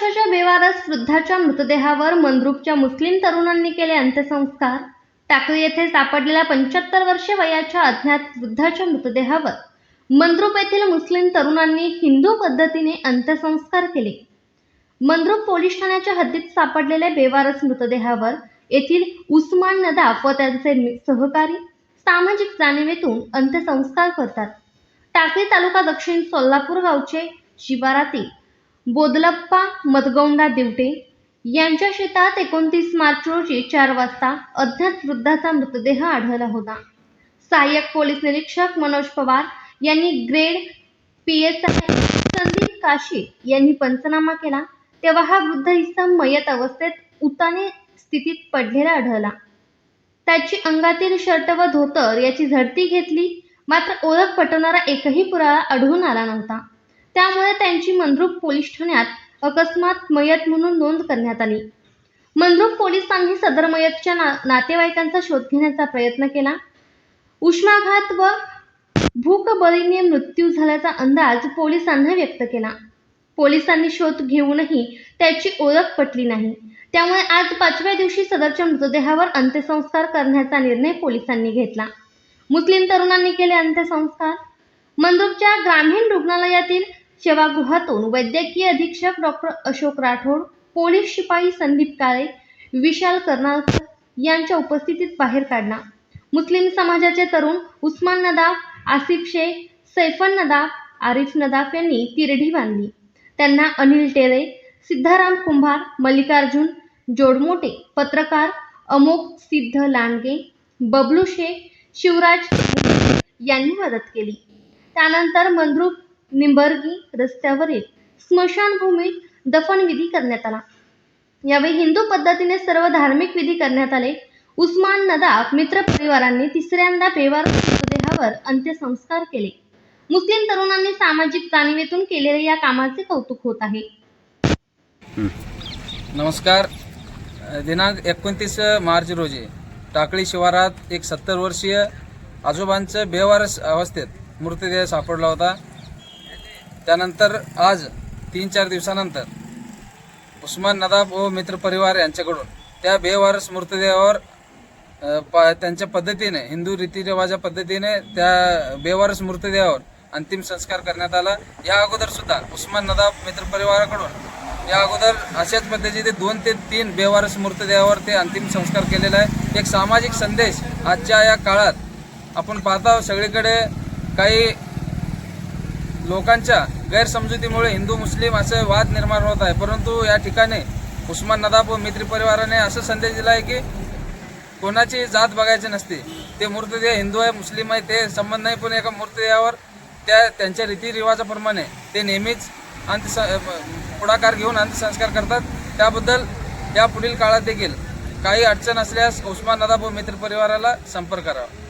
बेवारस वृद्धाच्या मृतदेहावर मंद्रुपच्या मुस्लिम तरुणांनी केले अंत्यसंस्कार. टाकळी येथे सापडलेल्या पंच्याहत्तर वर्षे वयाच्या अज्ञात वृद्धाच्या मृतदेहावर मंद्रुप येथील मुस्लिम तरुणांनी हिंदू पद्धतीने अंत्यसंस्कार केले. मंद्रुप पोलीस ठाण्याच्या हद्दीत सापडलेल्या बेवारस मृतदेहावर येथील उस्मान नदाफ व त्यांचे सहकारी सामाजिक जाणीवेतून अंत्यसंस्कार करतात. टाकळी तालुका दक्षिण सोलापूर गावचे शिवारातील बोदलप्पा मतगौंडा दिवटे यांच्या शेतात एकोणतीस मार्च रोजी चार वाजता अज्ञात वृद्धाचा मृतदेह आढळला होता. सहाय्यक पोलीस निरीक्षक मनोज पवार यांनी grade P S I Sandeep Kashi यांनी पंचनामा केला. तेव्हा हा वृद्ध इसम मयत अवस्थेत उताने स्थितीत पडलेला आढळला. त्याची अंगातील शर्ट व धोतर याची झडती घेतली. मात्र ओळख पटवणारा एकही पुरावा आढळून आला नव्हता. त्यामुळे त्यांची मंद्रुप पोलीस ठाण्यात अकस्मात मयत म्हणून नोंद करण्यात आली. मंद्रुप पोलिसांनी सदर मयतच्या ना नातेवाईकांचा शोध घेण्याचा प्रयत्न केला. उष्माघात व भूकबळीने मृत्यू झाल्याचा अंदाज पोलिसांनी व्यक्त केला. पोलिसांनी शोध घेऊनही त्याची ओळख पटली नाही. त्यामुळे आज पाचव्या दिवशी सदरच्या मृतदेहावर अंत्यसंस्कार करण्याचा निर्णय पोलिसांनी घेतला. मुस्लिम तरुणांनी केले अंत्यसंस्कार. मंद्रुपच्या ग्रामीण रुग्णालयातील सेवागृहातून वैद्यकीय अधीक्षक डॉक्टर अशोक राठोड पोलीस शिपाई संदीप काळे विशाल कर्नाळकर यांच्या उपस्थितीत बाहेर काढला. मुस्लिम समाजाचे तरुण उस्मान नदाफ आसिफ शेख सैफन नदाफ आरिफ नदाफ यांनी तिरडी बांधली. त्यांना अनिल टेरे सिद्धाराम कुंभार मल्लिकार्जुन जोडमोटे पत्रकार अमोक सिद्ध लांडगे बबलू शेख शिवराज यांनी मदत केली. त्यानंतर मंद्रुप निंबर्गी रस्त्यावरील स्मशानभूमीत दफनविधी करण्यात आला. यावेळी हिंदू पद्धतीने सर्व धार्मिक विधी करण्यात आले. उस्मान नदाफ मित्र परिवारांनी तिसऱ्यांदा बेवार मृतदेहावर अंत्यसंस्कार केले. मुस्लिम तरुणांनी सामाजिक जाणीवेतून केलेल्या या कामाचे कौतुक होत आहे. नमस्कार. दिनांक एकोणतीस मार्च रोजी टाकळी शिवारात एक सत्तर वर्षीय आजोबांचं बेवारस अवस्थेत मृतदेह सापडला होता. त्यानंतर आज तीन चार दिवसानंतर उस्मान नदाब व मित्रपरिवार यांच्याकडून त्या बेवारस मृतदेहावर प- त्यांच्या पद्धतीने हिंदू रीतिरिवाजा पद्धतीने त्या बेवारस मृतदेहावर अंतिम संस्कार करण्यात आला. या अगोदर सुद्धा उस्मान नदाब मित्रपरिवाराकडून या अगोदर अशाच पद्धतीचे दोन ते तीन बेवारस मृतदेहावर ते अंतिम संस्कार केलेला आहे. एक सामाजिक संदेश आजच्या या काळात आपण पाहता सगळीकडे काही लोकांच्या गैरसमजुतीमुळे हिंदू मुस्लिम असे वाद निर्माण होत आहे. परंतु या ठिकाणी उस्मान नदाफ व मित्री परिवाराने असा संदेश दिला आहे की कोणाची जात बघायची नसते. ते मृतदेह हिंदू आहे मुस्लिम आहे ते संबंध नाही पण एका मृतदेहावर त्या त्यांच्या रीतिरिवाजाप्रमाणे ते नेहमीच अंत्यस पुढाकार घेऊन अंत्यसंस्कार करतात. त्याबद्दल या पुढील काळात देखील काही अडचण असल्यास उस्मान नदाफ व मित्र परिवाराला संपर्क करावा.